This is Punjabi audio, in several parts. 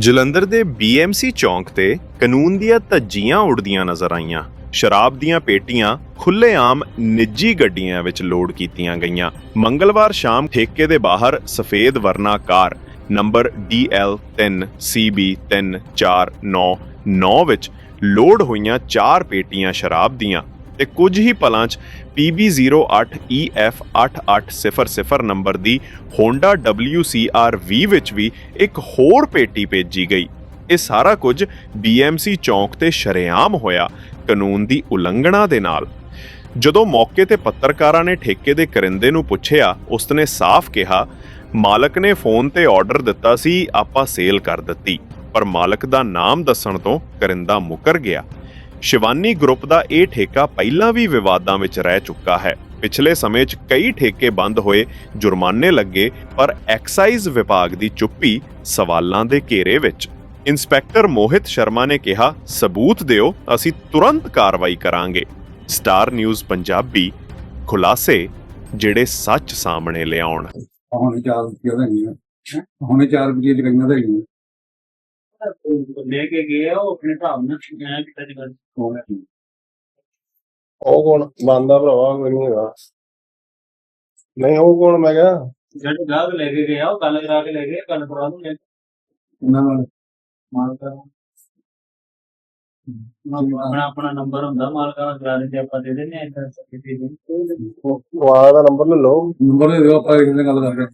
ਜਲੰਧਰ ਦੇ BMC ਚੌਂਕ ਤੇ ਕਾਨੂੰਨ ਦੀਆਂ ਧੱਜੀਆਂ ਉੱਡਦੀਆਂ ਨਜ਼ਰ ਆਈਆਂ। ਸ਼ਰਾਬ ਦੀਆਂ ਪੇਟੀਆਂ ਖੁੱਲੇਆਮ ਨਿੱਜੀ ਗੱਡੀਆਂ ਵਿੱਚ ਲੋਡ ਕੀਤੀਆਂ ਗਈਆਂ। ਮੰਗਲਵਾਰ ਸ਼ਾਮ ਠੇਕੇ ਦੇ ਬਾਹਰ ਸਫੇਦ ਵਰਨਾ ਕਾਰ ਨੰਬਰ DL3CB3499 ਵਿੱਚ ਲੋਡ ਹੋਈਆਂ ਚਾਰ ਪੇਟੀਆਂ ਸ਼ਰਾਬ ਦੀਆਂ ਤੇ ਕੁਝ ਹੀ ਪਲਾਂ 'ਚ E PB08EF8800 ਨੰਬਰ ਦੀ Honda WCR-V ਵਿੱਚ ਵੀ ਇੱਕ ਹੋਰ ਪੇਟੀ ਭੇਜੀ ਗਈ। ਇਹ ਸਾਰਾ ਕੁਝ BMC ਚੌਂਕ ਤੇ ਸ਼ਰੇਆਮ ਹੋਇਆ ਕਾਨੂੰਨ ਦੀ ਉਲੰਘਣਾ ਦੇ ਨਾਲ। ਜਦੋਂ ਮੌਕੇ ਤੇ ਪੱਤਰਕਾਰਾਂ ਨੇ ਠੇਕੇ ਦੇ ਕਰਿੰਦੇ ਨੂੰ ਪੁੱਛਿਆ, ਉਸਨੇ ਸਾਫ਼ ਕਿਹਾ, ਮਾਲਕ ਨੇ ਫੋਨ ਤੇ ਆਰਡਰ ਦਿੱਤਾ ਸੀ, ਆਪਾਂ ਸੇਲ ਕਰ ਦਿੱਤੀ, ਪਰ ਮਾਲਕ ਦਾ ਨਾਮ ਦੱਸਣ ਤੋਂ ਕਰਿੰਦਾ ਮੁਕਰ ਗਿਆ। ਸ਼ਿਵਾਨੀ ਗਰੁੱਪ ਦਾ ਇਹ ਠੇਕਾ ਪਹਿਲਾਂ ਵੀ ਵਿਵਾਦਾਂ ਵਿੱਚ ਰਹਿ ਚੁੱਕਾ ਹੈ। ਪਿਛਲੇ ਸਮੇਂ 'ਚ ਕਈ ਠੇਕੇ ਬੰਦ ਹੋਏ, ਜੁਰਮਾਨੇ ਲੱਗੇ, ਪਰ ਐਕਸਾਈਜ਼ ਵਿਭਾਗ ਦੀ ਚੁੱਪੀ ਸਵਾਲਾਂ ਦੇ ਘੇਰੇ ਵਿੱਚ। ਇੰਸਪੈਕਟਰ ਮੋਹਿਤ ਸ਼ਰਮਾ ਨੇ ਕਿਹਾ, ਸਬੂਤ ਦਿਓ, ਅਸੀਂ ਤੁਰੰਤ ਕਾਰਵਾਈ ਕਰਾਂਗੇ। ਸਟਾਰ ਨਿਊਜ਼ ਪੰਜਾਬੀ, ਖੁਲਾਸੇ, ਜਿਹੜੇ ਸੱਚ ਸਾਹਮਣੇ ਲਿਆਉਣ। ਹੁਣ ਚਾਰ ਰੁਪਏ ਦਾ ਨਹੀਂ ਹੈ ਹੁਣ ਚਾਰ ਰੁਪਏ ਦੀ ਗਈਆਂ ਦਾ ਨਹੀਂ ਲੈ ਕੇ ਗਏ ਆ, ਉਹ ਆਪਣੇ ਨਾਲ ਕਿਤੇ ਦੀ ਗੱਲ ਉਹ ਕੋਣ? ਬੰਦਾ ਭਰਾਵਾ ਕੋਈ ਨਹੀਂ ਹੈਗਾ। ਨਹੀਂ ਉਹ ਕੋਣ? ਮੈਂ ਕਿਹਾ। ਜਿਹੜੇ ਗਾਹਕ ਲੈ ਕੇ ਗਏ ਆ ਉਹ ਗੱਲ ਕਰਾ ਕੇ ਲੈ ਗਏ ਗੱਲ ਕਰਾ ਦੂੰਗੇ ਉਹਨਾਂ ਨਾਲ ਮਾਲਕਾਂ ਨੂੰ ਆਪਣਾ ਆਪਣਾ ਨੰਬਰ ਹੁੰਦਾ ਮਾਲਕਾਂ ਦਾ ਕਰਾ ਦਿੰਦੇ ਆਪਾਂ ਦੇ ਦਿੰਦੇ ਆ ਇੱਧਰ ਕਿਸੇ ਨੂੰ ਵਾਲਾ ਦਾ ਨੰਬਰ ਲੈ ਲਓ। ਨੰਬਰ ਦੇ ਦਿਓ ਆਪਾਂ ਇੱਕ ਦਿਨ ਗੱਲ ਕਰਦੇ ਹਾਂ।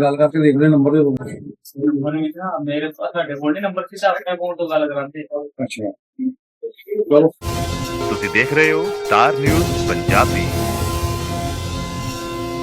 ਗੱਲ ਕਰਕੇ ਦੇਖਦੇ ਨੰਬਰ ਦੇ ਦਿਓ ਨੰਬਰ ਵੀ ਨਾ ਮੇਰੇ ਪਾਸ ਸਾਡੇ ਕੋਲ ਨਹੀਂ ਨੰਬਰ ਸੀ ਤਾਂ ਆਪਣੇ ਫੋਨ ਤੋਂ ਗੱਲ ਕਰਾਂਦੇ ਅੱਛਾ। ਤੁਸੀਂ ਦੇਖ ਰਹੇ ਹੋ ਸਟਾਰ ਨਿਊਜ਼ ਪੰਜਾਬੀ।